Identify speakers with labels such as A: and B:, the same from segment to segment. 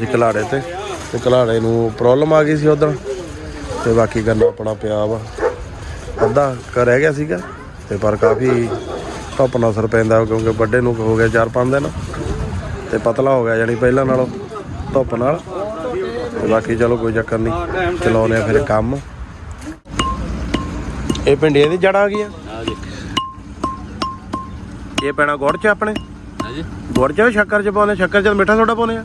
A: ਇਹ ਕਲਾੜੇ ਤੇ ਤੇ ਕਲਾੜੇ ਨੂੰ ਪ੍ਰੋਬਲਮ ਆ ਗਈ ਸੀ ਉਦੋਂ ਤੇ ਬਾਕੀ ਗੱਲਾਂ ਆਪਣਾ ਪਿਆ ਵਾ। ਅੱਧਾ ਕਰ ਰਹਿ ਗਿਆ ਸੀਗਾ ਤੇ ਪਰ ਕਾਫੀ ਧੁੱਪ ਨਾਲ ਅਸਰ ਪੈਂਦਾ ਕਿਉਂਕਿ ਵੱਡੇ ਨੂੰ ਹੋ ਗਿਆ 4-5 ਦਿਨ। ਤੇ ਪਤਲਾ ਹੋ ਗਿਆ ਜਾਨੀ ਪਹਿਲਾਂ ਨਾਲੋਂ ਧੁੱਪ ਨਾਲ। ਤੇ ਬਾਕੀ ਚਲੋ ਕੋਈ ਚੱਕਰ ਨਹੀਂ ਚਲਾਉਨੇ ਆ ਫਿਰ ਕੰਮ। ਇਹ ਪਿੰਡੀਆਂ ਦੀ ਜੜਾਂ ਗਈਆਂ? ਇਹ ਪੈਣਾ ਗੁੜ ਚ ਆਪਣੇ?
B: ਹਾਂਜੀ
A: ਗੁੜ ਚ ਸ਼ੱਕਰ ਚ ਪਾਉਨੇ ਸ਼ੱਕਰ ਚ ਮਿੱਠਾ ਥੋੜਾ ਪਾਉਨੇ ਆ।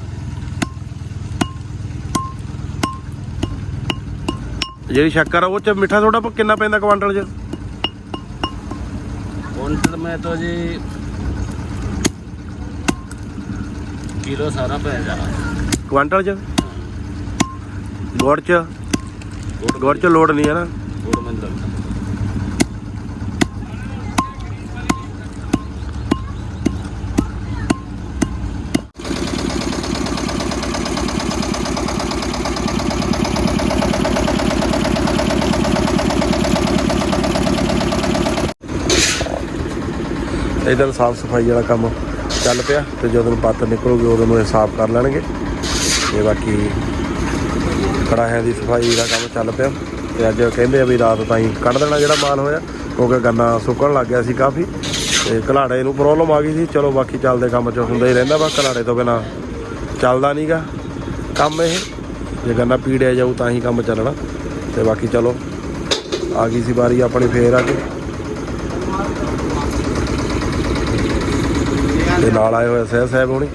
A: ਜਿਹੜੀ ਸ਼ੱਕਰ ਆ ਉਹ ਚ ਮਿੱਠਾ ਸੋਡਾ ਪ- ਕਿੰਨਾ ਪੈਂਦਾ ਕੁਆਂਟਲ ਚ
B: काउंटर में तो जी किलो सारा पै जाएगा
A: ਕੁਆਂਟਲ ਚ ਗੁੜ ਚ ਗੁੜ ਚ ਲੋੜ ਨਹੀਂ ਹੈ ਨਾ
B: गुड़ में नहीं लगता
A: ਇਧਰ ਸਾਫ਼ ਸਫ਼ਾਈ ਵਾਲਾ ਕੰਮ ਚੱਲ ਪਿਆ ਤੇ ਜਦੋਂ ਪੱਤ ਨਿਕਲੂਗੀ ਉਦੋਂ ਨੂੰ ਇਹ ਸਾਫ਼ ਕਰ ਲੈਣਗੇ। ਤੇ ਬਾਕੀ ਕੜਾਹਿਆਂ ਦੀ ਸਫ਼ਾਈ ਦਾ ਕੰਮ ਚੱਲ ਪਿਆ ਤੇ ਅੱਜ ਕਹਿੰਦੇ ਆ ਵੀ ਰਾਤ ਤਾਈਂ ਕੱਢ ਦੇਣਾ ਜਿਹੜਾ ਮਾਲ ਹੋਇਆ, ਕਿਉਂਕਿ ਗੰਨਾ ਸੁੱਕਣ ਲੱਗ ਗਿਆ ਸੀ ਕਾਫੀ ਤੇ ਘਲਾੜੇ ਨੂੰ ਪ੍ਰੋਬਲਮ ਆ ਗਈ ਸੀ। ਚਲੋ ਬਾਕੀ ਚੱਲਦੇ ਕੰਮ ਚ ਹੁੰਦਾ ਹੀ ਰਹਿੰਦਾ ਵਾ, ਘਲਾੜੇ ਤੋਂ ਬਿਨਾ ਚੱਲਦਾ ਨਹੀਂਗਾ ਕੰਮ ਇਹ। ਜੇ ਗੰਨਾ ਪੀੜਿਆ ਜਾਊ ਤਾਂ ਹੀ ਕੰਮ ਚੱਲਣਾ। ਤੇ ਬਾਕੀ ਚਲੋ ਆ ਗਈ ਸੀ ਵਾਰੀ ਆਪਣੀ ਫੇਰ ਆ ਕੇ। ਤੇ ਨਾਲ ਆਏ ਹੋਏ ਸਹਿ ਸਾਹਿਬ ਹੋਣੀ।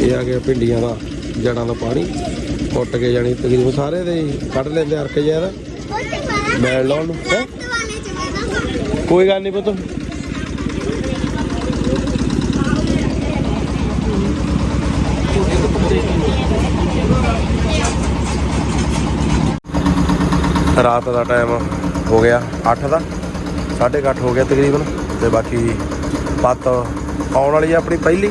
A: ਇਹ ਆ ਗਿਆ ਭਿੰਡੀਆਂ ਦਾ ਜੜਾਂ ਦਾ ਪਾਣੀ। ਕੁੱਟ ਕੇ ਜਾਣੀ ਤਕਰੀਬਨ ਸਾਰੇ ਦੇ ਹੀ ਕੱਢ ਲੈਂਦੇ ਅਰਕ ਦਾ ਮੈਲ ਲਾਉਣ ਨੂੰ ਹੈਂ? ਕੋਈ ਗੱਲ ਨਹੀਂ ਪੁੱਤ। ਰਾਤ ਦਾ ਟਾਈਮ ਹੋ ਗਿਆ 8 ਦਾ 8:30 ਹੋ ਗਿਆ ਤਕਰੀਬਨ, ਤੇ ਬਾਕੀ ਪੱਤ ਆਉਣ ਵਾਲੀ ਆ ਆਪਣੀ ਪਹਿਲੀ,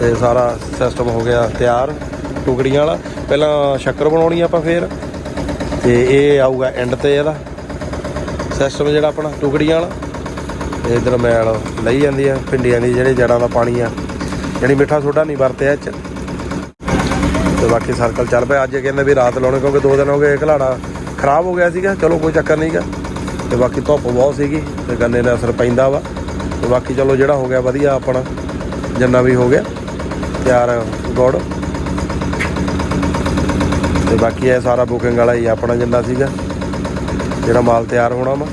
A: ਤੇ ਸਾਰਾ ਸਿਸਟਮ ਹੋ ਗਿਆ ਤਿਆਰ ਟੁਕੜੀਆਂ ਵਾਲਾ। ਪਹਿਲਾਂ ਸ਼ੱਕਰ ਬਣਾਉਣੀ ਆਪਾਂ ਫੇਰ, ਤੇ ਇਹ ਆਊਗਾ ਐਂਡ ਤੇ ਇਹਦਾ। ਸਿਸਟਮ ਜਿਹੜਾ ਆਪਣਾ ਟੁਕੜੀਆਂ ਵਾਲਾ ਤੇ ਇਧਰ ਮੈਲ ਲਈ ਜਾਂਦੀ ਆ, ਭਿੰਡੀਆਂ ਦੀ ਜਿਹੜੇ ਜੜਾਂ ਦਾ ਪਾਣੀ ਆ, ਜਿਹੜੀ ਮਿੱਠਾ ਸੋਡਾ ਨਹੀਂ ਵਰਤਿਆ ਇਹ ਚ। ਤੇ ਬਾਕੀ ਸਰਕਲ ਚੱਲ ਪਿਆ, ਅੱਜ ਕਹਿੰਦੇ ਵੀ ਰਾਤ ਲਾਉਣੇ, ਕਿਉਂਕਿ ਦੋ ਦਿਨ ਹੋ ਗਏ ਘਲਾੜਾ ਖਰਾਬ ਹੋ ਗਿਆ ਸੀਗਾ, ਚਲੋ ਕੋਈ ਚੱਕਰ ਨਹੀਂਗਾ ਤੇ ਬਾਕੀ ਧੁੱਪ ਬਹੁਤ ਸੀਗੀ, ਤੇ ਗੰਨੇ ਦਾ ਅਸਰ ਪੈਂਦਾ ਵਾ। ਤੇ ਬਾਕੀ ਚਲੋ ਜਿਹੜਾ ਹੋ ਗਿਆ ਵਧੀਆ ਆਪਣਾ, ਜਿੰਨਾ ਵੀ ਹੋ ਗਿਆ, ਤਿਆਰ ਗੁੜ। ਤੇ ਬਾਕੀ ਇਹ ਸਾਰਾ ਬੁਕਿੰਗ ਵਾਲਾ ਹੀ ਆਪਣਾ ਜਿੰਨਾ ਸੀਗਾ, ਜਿਹੜਾ ਮਾਲ ਤਿਆਰ ਹੋਣਾ ਵਾ।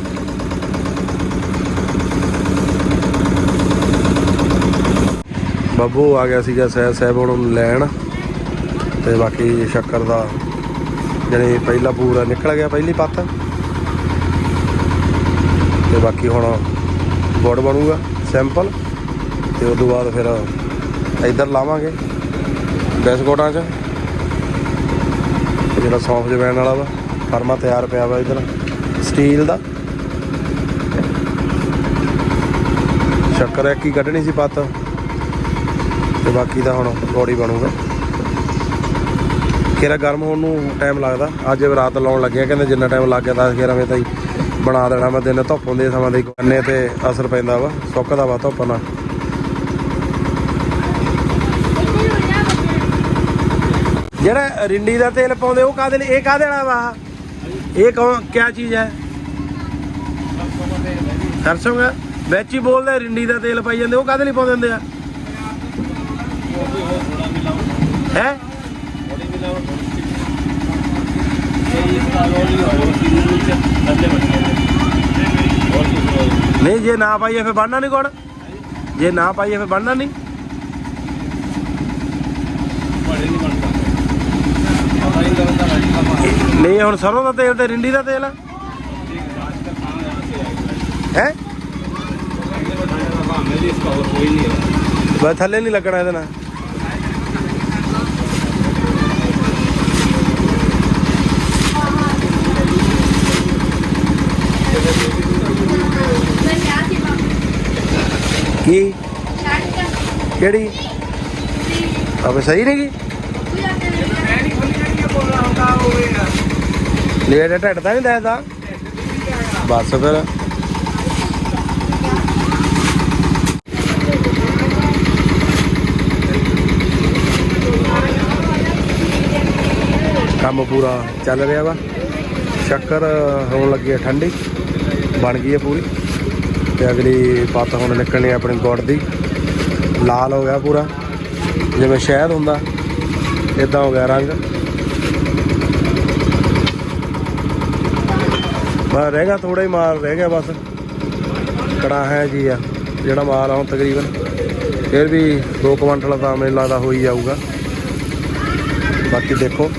A: ਬੱਬੂ ਆ ਗਿਆ ਸੀਗਾ ਸਹਿ ਸਾਹਿਬ ਨੂੰ ਲੈਣ, ਤੇ ਬਾਕੀ ਸ਼ੱਕਰ ਦਾ ਜਿਹੜੇ ਪਹਿਲਾ ਪੂਰਾ ਨਿਕਲ ਗਿਆ ਪਹਿਲੀ ਪੱਤ। ਤੇ ਬਾਕੀ ਹੁਣ ਗੁੜ ਬਣੂਗਾ, ਸਿੰਪਲ। ਤੇ ਉਸ ਤੋਂ ਬਾਅਦ ਫਿਰ ਇੱਧਰ ਲਾਵਾਂਗੇ ਬਿਸਕੁਟਾਂ 'ਚ। ਤੇ ਜਿਹੜਾ ਸੌਂਫ ਜਵੈਣ ਵਾਲਾ ਵਾ ਫਰਮਾ ਤਿਆਰ ਪਿਆ ਵਾ ਇੱਧਰ, ਸਟੀਲ ਦਾ। ਸ਼ੱਕਰ ਇੱਕ ਹੀ ਕੱਢਣੀ ਸੀ ਪੱਤ। ਤੇ ਬਾਕੀ ਦਾ ਹੁਣ ਗੋੜੀ ਬਣੂਗਾ। ਖੇਰਾ ਗਰਮ ਹੋਣ ਨੂੰ ਟਾਈਮ ਲੱਗਦਾ। ਅੱਜ ਰਾਤ ਲਾਉਣ ਲੱਗਿਆ ਕਹਿੰਦੇ ਜਿੰਨਾ ਟਾਈਮ ਲੱਗ ਗਿਆ 10 11 ਵਜੇ ਤਾਈਂ ਬਣਾ ਦੇਣਾ। ਮੈਂ ਦਿਨ ਧੁੱਪ ਹੁੰਦੀ ਸਮਾਂ ਦੇ ਕੰਨੇ ਤੇ ਅਸਰ ਪੈਂਦਾ ਵਾ ਸੁੱਕਦਾ ਵਾ ਧੁੱਪ ਨਾਲ। ਜਿਹੜਾ ਰਿੰਡੀ ਦਾ ਤੇਲ ਪਾਉਂਦੇ, ਉਹ ਕਾਦੇ ਲਈ ਇਹ ਕਾਦੇ ਵਾਲਾ ਵਾ? ਇਹ ਕੌਣ ਕਿਆ ਚੀਜ਼ ਹੈ? ਸਰਸੋਂ ਦਾ ਵਿੱਚ ਹੀ ਬੋਲਦੇ, ਰਿੰਡੀ ਦਾ ਤੇਲ ਪਾਈ ਜਾਂਦੇ, ਉਹ ਕਾਦੇ ਲਈ ਪਾਉਂਦੇ ਹੁੰਦੇ ਆ? ਹੈ? ਨਹੀਂ, ਜੇ ਨਾ ਪਾਈਏ ਫਿਰ ਬਣਨਾ ਨਹੀਂ ਕੋਣ? ਜੇ ਨਾ ਪਾਈਏ ਫਿਰ ਬਣਨਾ ਨਹੀਂ। ਨਹੀਂ, ਹੁਣ ਸਰੋਂ ਦਾ ਤੇਲ ਤੇ ਰਿੰਡੀ ਦਾ ਤੇਲ ਹੈ
B: ਹੈ?
A: ਬਸ ਥੱਲੇ ਨਹੀਂ ਲੱਗਣਾ ਇਹਦੇ ਨਾਲ। ਕੀ? ਕਿਹੜੀ? ਅਬੇ ਸਹੀ ਨਹੀਂ ਗੀ ਲੈ ਢੱਡ ਤਾਂ ਨਹੀਂ ਦੱਸਦਾ ਬਸ ਫਿਰ। ਕੰਮ ਪੂਰਾ ਚੱਲ ਰਿਹਾ ਵਾ। ਸ਼ੱਕਰ ਹੋਣ ਲੱਗੀ ਹੈ ਠੰਡੀ। ਬਣ ਗਈ ਹੈ ਪੂਰੀ। ਤੇ ਅਗਲੀ ਪੱਤ ਹੁਣ ਨਿਕਲਣੀ ਹੈ ਆਪਣੀ ਗੁੜ ਦੀ। ਲਾਲ ਹੋ ਗਿਆ ਪੂਰਾ। ਜਿਵੇਂ ਸ਼ਹਿਦ ਹੁੰਦਾ ਇਦਾਂ ਹੋ ਗਿਆ ਰੰਗ। ਬਸ ਰਹਿ ਗਿਆ ਥੋੜਾ ਹੀ ਮਾਲ ਰਹਿ ਗਿਆ ਬਸ। ਕੜਾ ਹੈ ਜੀ ਆ, ਜਿਹੜਾ ਮਾਲ ਆ ਹੁਣ ਤਕਰੀਬਨ। ਫਿਰ ਵੀ 2 ਕੁਇੰਟਲ ਤਾਂ ਮੈਨੂੰ ਲੱਗਦਾ ਹੋ ਹੀ ਜਾਊਗਾ। ਬਾਕੀ ਦੇਖੋ।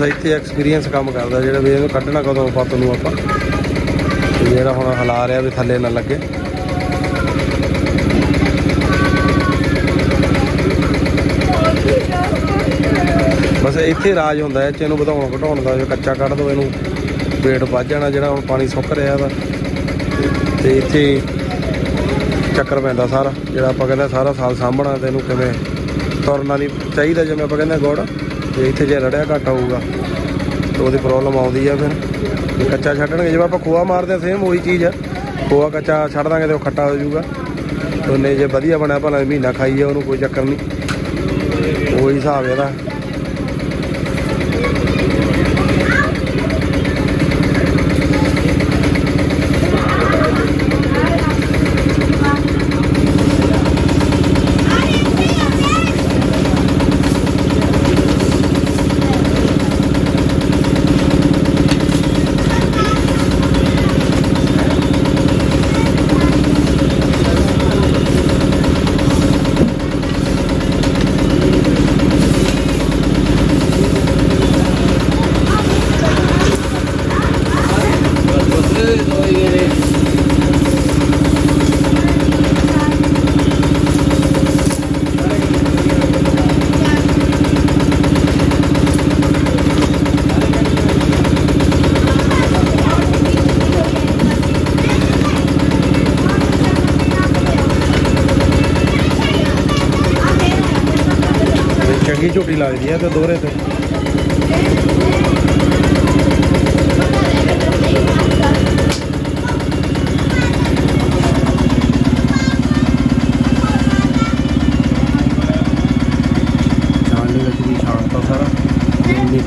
A: ਬਸ ਇੱਥੇ ਐਕਸਪੀਰੀਅੰਸ ਕੰਮ ਕਰਦਾ ਜਿਹੜਾ ਵੀ ਇਹਨੂੰ ਕੱਢਣਾ ਕਦੋਂ ਪੱਤ ਨੂੰ ਆਪਾਂ। ਤੇ ਜਿਹੜਾ ਹੁਣ ਹਿਲਾ ਰਿਹਾ ਵੀ ਥੱਲੇ ਨਾ ਲੱਗੇ। ਬਸ ਇੱਥੇ ਰਾਜ ਹੁੰਦਾ ਹੈ ਇਹਨੂੰ ਵਧਾਉਣ ਘਟਾਉਣ ਦਾ ਜੇ ਕੱਚਾ ਕੱਢ ਦੋ ਇਹਨੂੰ। ਵੇਟ ਵੱਧ ਜਾਣਾ ਜਿਹੜਾ ਹੁਣ ਪਾਣੀ ਸੁੱਕ ਰਿਹਾ ਵਾ। ਤੇ ਇੱਥੇ ਚੱਕਰ ਪੈਂਦਾ ਸਾਰਾ, ਜਿਹੜਾ ਆਪਾਂ ਕਹਿੰਦੇ ਸਾਰਾ ਸਾਲ ਸਾਂਭਣਾ ਤੇ ਇਹਨੂੰ ਕਿਵੇਂ ਤੁਰਨਾ ਨਹੀਂ ਚਾਹੀਦਾ ਜਿਵੇਂ ਆਪਾਂ ਕਹਿੰਦੇ ਗੋੜ। ਤੇ ਇੱਥੇ ਜੇ ਰੜਿਆ ਘੱਟ ਹੋਊਗਾ ਤੇ ਉਹਦੀ ਪ੍ਰੋਬਲਮ ਆਉਂਦੀ ਆ ਫਿਰ। ਕੱਚਾ ਛੱਡਣਗੇ ਜਿਵੇਂ ਆਪਾਂ ਖੋਆ ਮਾਰਦੇ ਆ ਸੇਮ ਉਹੀ ਚੀਜ਼ ਆ। ਖੋਆ ਕੱਚਾ ਛੱਡ ਦਾਂਗੇ ਤੇ ਉਹ ਖੱਟਾ ਹੋ ਜਾਊਗਾ। ਤੇ ਉਹਨੇ ਜੇ ਵਧੀਆ ਬਣਿਆ, ਭਲਾ ਮਹੀਨਾ ਖਾਈਏ, ਉਹਨੂੰ ਕੋਈ ਚੱਕਰ ਨਹੀਂ। ਉਹੀ ਹਿਸਾਬ ਇਹਦਾ ਤੇ ਚੰਗੀ ਝੋਟੀ ਲੱਗਦੀ ਹੈ ਤੇ ਦੋਹਰੇ ਤੇ। ਛਾਣਨੀ ਵਿੱਚ ਵੀ ਛਾਣਤਾ ਸਾਰਾ। ਜਿੰਨੀ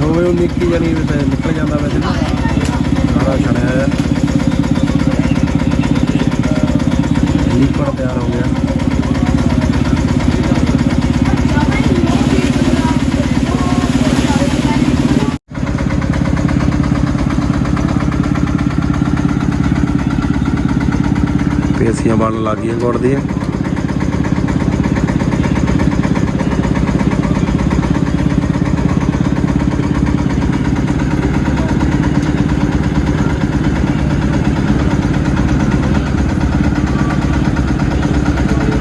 A: ਹੋਵੇ ਉਹ ਨਿੱਕੀ ਜਾਨੀ ਨਿਕਲ ਜਾਂਦਾ ਵੈਸੇ ਨਾ। ਸਾਰਾ ਛਣਿਆ ਹੋਇਆ। ਲੀਕੜ ਤਿਆਰ ਹੋ ਗਿਆ। ਬਰਫੀਆਂ ਬਣਨ ਲੱਗ ਗਈਆਂ ਗੁੜ ਦੀਆਂ।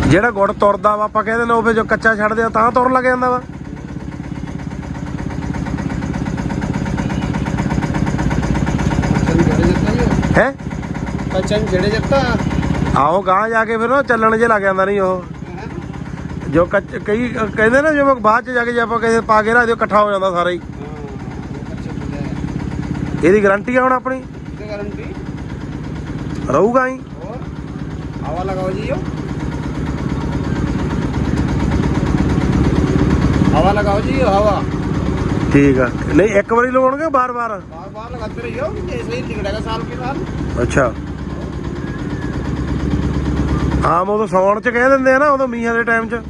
A: ਜਿਹੜਾ ਗੁੜ ਤੁਰਦਾ ਵਾ ਆਪਾਂ ਕਹਿੰਦੇ ਨੇ ਉਹ ਵੀ ਜੋ ਕੱਚਾ ਛੱਡਦੇ ਆ ਤਾਂ ਤੁਰਨ ਲੱਗ ਜਾਂਦਾ ਵਾ। ਹੈ
B: ਕੱਚਾ ਜਿਹੜੇ ਜੱਟਾ
A: ਆਓ ਗਾਂ ਜਾ ਕੇ ਫਿਰ ਉਹ ਚੱਲਣ ਜੇ ਲੱਗ ਜਾਂਦਾ ਨਹੀਂ ਉਹ ਜੋ ਕੱਚ ਕਈ ਕਹਿੰਦੇ ਨੇ ਜਿਵੇਂ ਬਾਅਦ ਚ ਜਾ ਕੇ ਜੇ ਆਪਾਂ ਕਿਸੇ ਪਾ ਕੇ ਰੱਖ ਦਿਓ ਇਕੱਠਾ ਹੋ ਜਾਂਦਾ ਸਾਰਾ ਹੀ ਇਹਦੀ ਗਾਰੰਟੀ ਆ ਹੁਣ ਆਪਣੀ
B: ਤੇ ਗਾਰੰਟੀ
A: ਰਹੂਗਾ ਹੀ
B: और हवा लगाओ जी यो हवा लगाओ जी यो हवा
A: ਠੀਕ ਆ ਨਹੀਂ ਇੱਕ ਵਾਰੀ ਲਵਾਉਣਗੇ ਬਾਰ-ਬਾਰ
B: बार बार लगाते रहियो ऐसे ही टिकटेगा साल के साल
A: ਅੱਛਾ ਆਮ ਉਦੋਂ ਸੌਣ ਚ ਕਹਿ ਦਿੰਦੇ ਆ ਨਾ ਉਦੋਂ ਮੀਂਹਾਂ ਦੇ ਟਾਈਮ ਚ।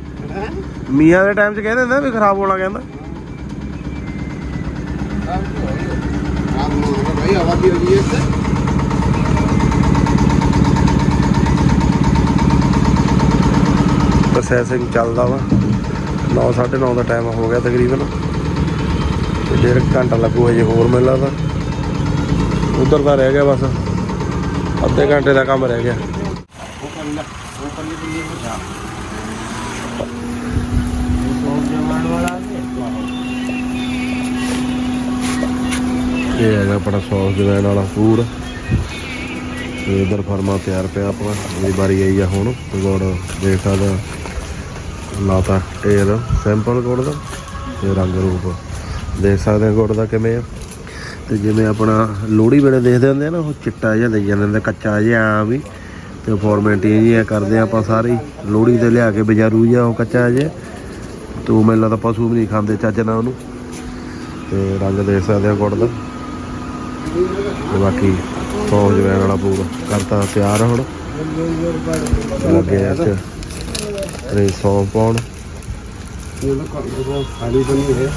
A: ਮੀਂਹਾਂ ਦੇ ਟਾਈਮ ਚ ਕਹਿ ਦਿੰਦੇ ਆ ਵੀ ਖਰਾਬ ਹੋਣਾ ਕਹਿੰਦਾ।
B: ਭਾਈ ਆਵਾਜ਼ ਹੀ
A: ਪ੍ਰੋਸੈਸਿੰਗ ਚੱਲਦਾ ਵਾ 9:30 ਦਾ ਟਾਈਮ ਹੋ ਗਿਆ ਤਕਰੀਬਨ। ਤੇ ਡੇਢ ਘੰਟਾ ਲੱਗੂ ਜੇ ਹੋਰ ਮਿਲਦਾ ਉਧਰ ਦਾ ਰਹਿ ਗਿਆ ਬਸ। ਅੱਧੇ ਘੰਟੇ ਦਾ ਕੰਮ ਰਹਿ ਗਿਆ। ਇਹ ਹੈਗਾ ਆਪਣਾ ਸੌਸ ਜਵੈਨ ਵਾਲਾ ਫੂਡ ਤੇ ਇਧਰ ਫਰਮਾ ਤਿਆਰ ਪਿਆ ਆਪਣਾ ਇਹਦੀ ਵਾਰੀ ਆਈ ਆ ਹੁਣ, ਗੁੜ ਦੇਖ ਸਕਦਾ ਲਾਤਾ ਢੇਰ ਸੈਂਪਲ ਗੁੜ ਦਾ ਤੇ ਰੰਗ ਰੂਪ। ਦੇਖ ਸਕਦੇ ਆ ਗੁੜ ਦਾ ਕਿਵੇਂ ਆ। ਤੇ ਜਿਵੇਂ ਆਪਣਾ ਲੋਹੜੀ ਵੇਲੇ ਦੇਖਦੇ ਹੁੰਦੇ ਆ ਨਾ, ਉਹ ਚਿੱਟਾ ਜਿਹਾ ਦੇਈ ਜਾਂਦੇ ਹੁੰਦੇ, ਕੱਚਾ ਜਿਹਾ ਆ ਵੀ। ਤੇ ਫਾਰਮੈਲਿਟੀ ਜਿਹੀਆਂ ਕਰਦੇ ਆ ਆਪਾਂ ਸਾਰੀ, ਲੋਹੜੀ ਤੇ ਲਿਆ ਕੇ ਬਜ਼ਾਰੂ ਜਿਹਾ ਉਹ ਕੱਚਾ ਜਿਹਾ। ਤੂੰ ਮੈਨੂੰ ਲੱਗਦਾ ਪਸ਼ੂ ਵੀ ਨਹੀਂ ਖਾਂਦੇ, ਚੱਜ ਨਾਲ ਉਹਨੂੰ। ਤੇ ਰੰਗ ਦੇਖ ਸਕਦੇ ਆ ਗੁੜ ਦਾ। ਤੇ ਬਾਕੀ ਫੌਜ ਵੈਗ ਵਾਲਾ ਪੂਰਾ ਕਰਤਾ ਤਿਆਰ ਆ ਹੁਣ। ਲੱਗੇ ਆ ਤੇ 300 ਪਾਉਣ।
B: ਇਹ ਨਾ ਕੰਟਰੋਲ ਖਾਲੀ ਬਣੀ
A: ਹੈ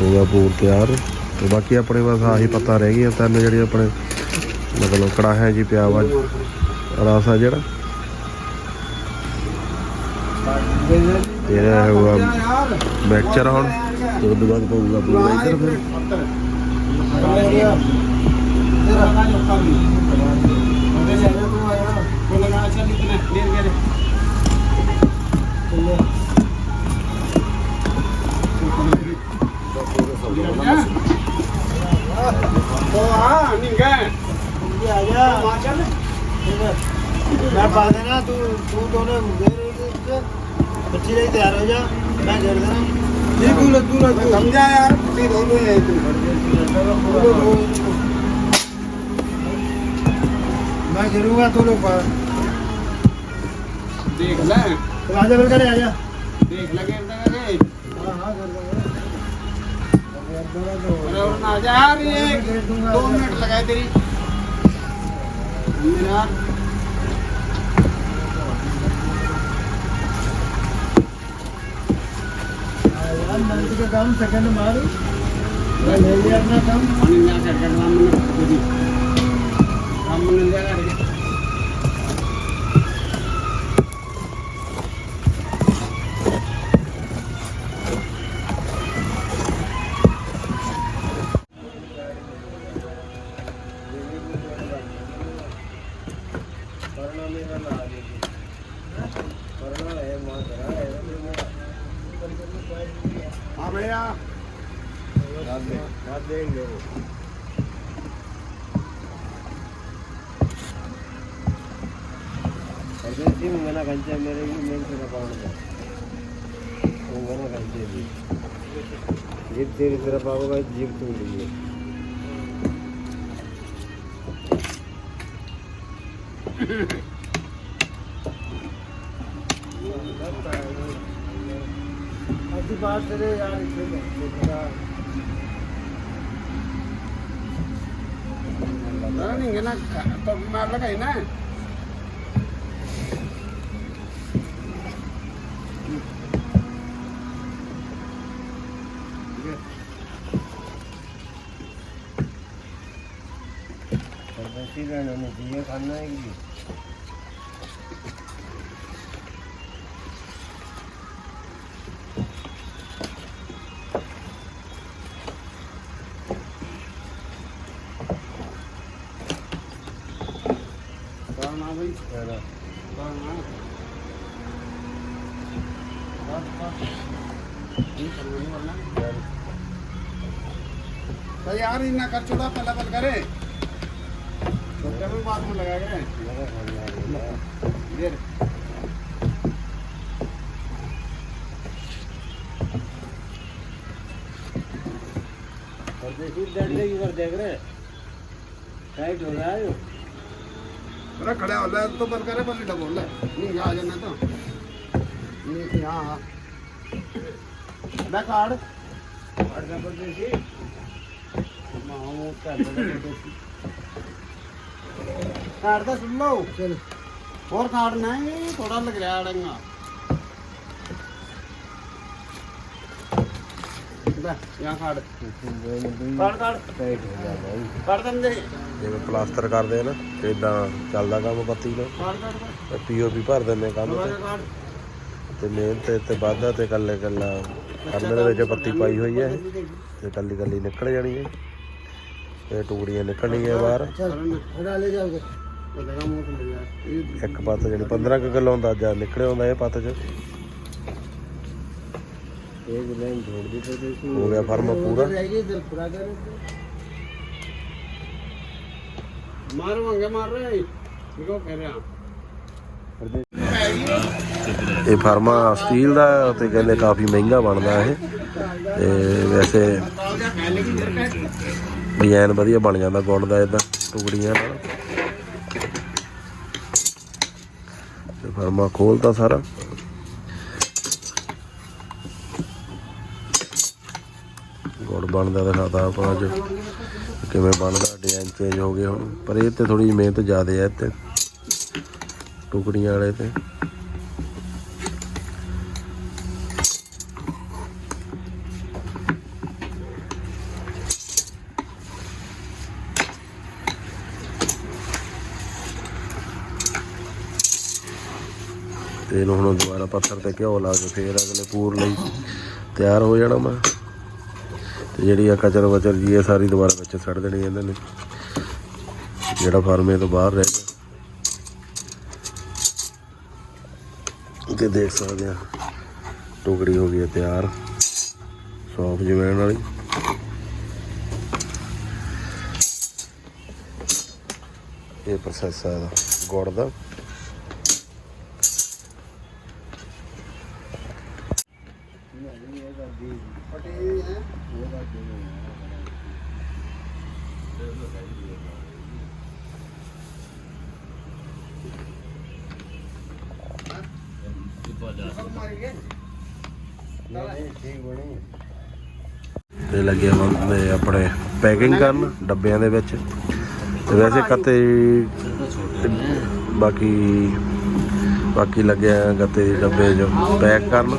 A: ਹੋਗਾ ਪੂਰ ਤਿਆਰ। ਤੇ ਬਾਕੀ ਆਪਣੇ ਬਸ ਆਹੀ ਪਤਾ ਰਹਿ ਗਈਆਂ, ਤਿੰਨ ਜਿਹੜੇ ਆਪਣੇ ਮਤਲਬ ਕੜਾਹਾ ਜੀ ਪਿਆ ਵਾ, ਰਾਸਾ ਜਿਹੜਾ। ਇਹਦਾ ਹੋਗਾ ਮਿਕਸਚਰ ਹੁਣ। ਤੇ ਉਹਦੇ ਬਾਅਦ ਪਊਗਾ ਪੂਰਾ ਇੱਧਰ ਫਿਰ।
C: ਮੈਂ ਪਾ ਦੇਣਾ, ਤੂੰ ਤੂੰ ਦੋਨੇ ਮੇਰੇ ਵਿੱਚ ਬੱਚੀ ਲਈ ਤਿਆਰ ਹੋ ਜਾ।
B: ਮੈਂ ਜੜ ਦੇਣਾ। समझा यार तू।
C: मैं घेरूँगा तू लोग
B: देख ले।
C: तो आजा कर आजा।
B: देख लगे
C: हाँ हाँ कर
B: अरे और ना जा यार ये दो मिनट लगाए तेरी। यार ke kam second baru lihat kam kam हाँ भैया
C: देंगे ऐसे मंगना कंचे मेरे भी मेरे से अकाउंट में मंगना कंचे भी जीप तेरी तरफ आओगा जीप तुम लीजिए अच्छी बात करे यार
B: अरे नहीं ना तो मार लगाई ना
C: बच्ची बहन होनी चाहिए
B: तो यार इतना कर छोड़ा पहला पल करे छोटे में बाद में लगा गए ये
C: परदेसी डंडे की पर देख रहे टाइट हो रहा है यो
B: अरे खड़ा हो रहा है तो बंद करे बंद बोल रहा है नहीं आ जाना तो ਨੀ ਪਿਆ ਲੈ ਕਾਰਡ ਕਾਰਡ ਨੰਬਰ ਦੇ ਸੀ। ਕਾਰਡ ਦਾ ਸੁਣ ਲਓ। ਚਲ।
C: ਹੋਰ ਕਾਰਡ ਨਹੀਂ ਥੋੜਾ
B: ਲੱਗ ਰਿਹਾ ਅੜੰਗਾ
A: ਜਿਵੇਂ ਪਲਾਸਟਰ ਕਰਦੇ ਆ ਨਾ ਇਦਾਂ ਚੱਲਦਾ ਕੰਮ ਬੱਤੀ
B: ਨੂੰ।
A: ਪੀਓਪੀ ਭਰ ਦਿੰਦੇ ਕੰਮ ਤੇ। ਤੇ ਮਿਹਨਤ ਤੇ ਵਾਧਾ ਤੇ ਕੱਲੇ ਕੱਲਾ ਕਰਨ ਦੇ ਵਿੱਚ ਪੱਤੀ ਪਾਈ ਹੋਈ ਹੈ ਤੇ ਕੱਲੀ ਕੱਲੀ ਨਿਕਲ ਜਾਣੀ ਹੈ। ਤੇ ਟੁਕੜੀਆਂ ਨਿਕਲਣੀਆਂ ਬਾਹਰ। ਇੱਕ ਪੱਤ ਜਿਹੜੀ 15 ਕਿ ਕਿਲੋ ਦਾ ਜਾਂ ਨਿਕਲੇ ਹੁੰਦਾ ਇਹ ਪੱਤ ਚ। ਹੋ ਗਿਆ ਫਰਮ ਪੂਰਾ।
B: ਮਾਰਵਾਂਗੇ ਮਾਰ ਰਹੇ। ਇਹ ਕੋ ਕਹਿ ਰਿਹਾ।
A: ਇਹ ਫਾਰਮਾ ਸਟੀਲ ਦਾ ਤੇ ਕਹਿੰਦੇ ਕਾਫੀ ਮਹਿੰਗਾ ਬਣਦਾ ਇਹ। ਤੇ ਵੈਸੇ ਡਿਜ਼ਾਈਨ ਵਧੀਆ ਬਣ ਜਾਂਦਾ ਗੁੜ ਦਾ ਇਦਾਂ, ਟੁਕੜੀਆਂ ਨਾਲ। ਤੇ ਫਰਮਾ ਖੋਲਤਾ ਸਾਰਾ। ਗੁੜ ਬਣਦਾ ਦਿਖਾਤਾ ਆਪਾਂ ਅੱਜ ਕਿਵੇਂ ਬਣਦਾ ਡਿਜ਼ਾਈਨ ਚੇਂਜ ਹੋ ਗਏ ਹੁਣ। ਪਰ ਇਹ ਤੇ ਥੋੜੀ ਮਿਹਨਤ ਜ਼ਿਆਦਾ ਹੈ ਤੇ ਟੁਕੜੀਆਂ ਵਾਲੇ ਤੇ। ਤੇ ਇਹਨੂੰ ਹੁਣ ਦੁਬਾਰਾ ਪੱਥਰ ਤੇ ਘਿਓ ਲਾ ਕੇ ਫੇਰ ਅਗਲੇ ਪੂਰ ਲਈ ਤਿਆਰ ਹੋ ਜਾਣਾ ਮੈਂ। ਤੇ ਜਿਹੜੀ ਆ ਕਚਰ ਵਚਰ ਜੀ, ਇਹ ਸਾਰੀ ਦੁਬਾਰਾ ਵਿੱਚ ਛੱਡ ਦੇਣੀ ਇਹਨਾਂ ਨੇ। ਜਿਹੜਾ ਫਾਰਮੇ ਤੋਂ ਬਾਹਰ ਰਹਿ ਗਿਆ। ਤੇ ਦੇਖ ਸਕਦੇ ਆ, ਟੁਕੜੀ ਹੋ ਗਈ ਹੈ ਤਿਆਰ, ਸੌਫ ਜਵੈਣ ਵਾਲੀ। ਇਹ ਪ੍ਰੋਸੈਸ ਹੈ ਇਹਦਾ, ਗੁੜ ਦਾ। ਤੇ ਲੱਗੇ ਬੰਦੇ ਆਪਣੇ ਪੈਕਿੰਗ ਕਰਨ ਡੱਬਿਆਂ ਦੇ ਵਿੱਚ। ਤੇ ਵੈਸੇ ਕੱਤੇ ਬਾਕੀ ਬਾਕੀ ਲੱਗਿਆ ਗੱਤੇ ਦੇ ਡੱਬੇ ਜੋ ਪੈਕ ਕਰਨ।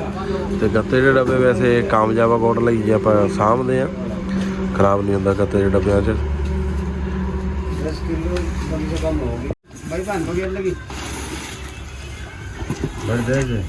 A: ਤੇ ਗੱਤੇ ਦੇ ਡੱਬੇ ਵੈਸੇ ਕਾਮਯਾਬ ਕੋਟ ਲਈ ਜੇ ਆਪਾਂ ਸਾਹਮਣੇ ਆ। ਖਰਾਬ ਨਹੀਂ ਹੁੰਦਾ ਗੱਤੇ ਦੇ ਡੱਬਿਆਂ 'ਚ।
B: 10 ਕਿਲੋ ਕਮ ਸੇ ਕਮ ਦੇ ਦੇ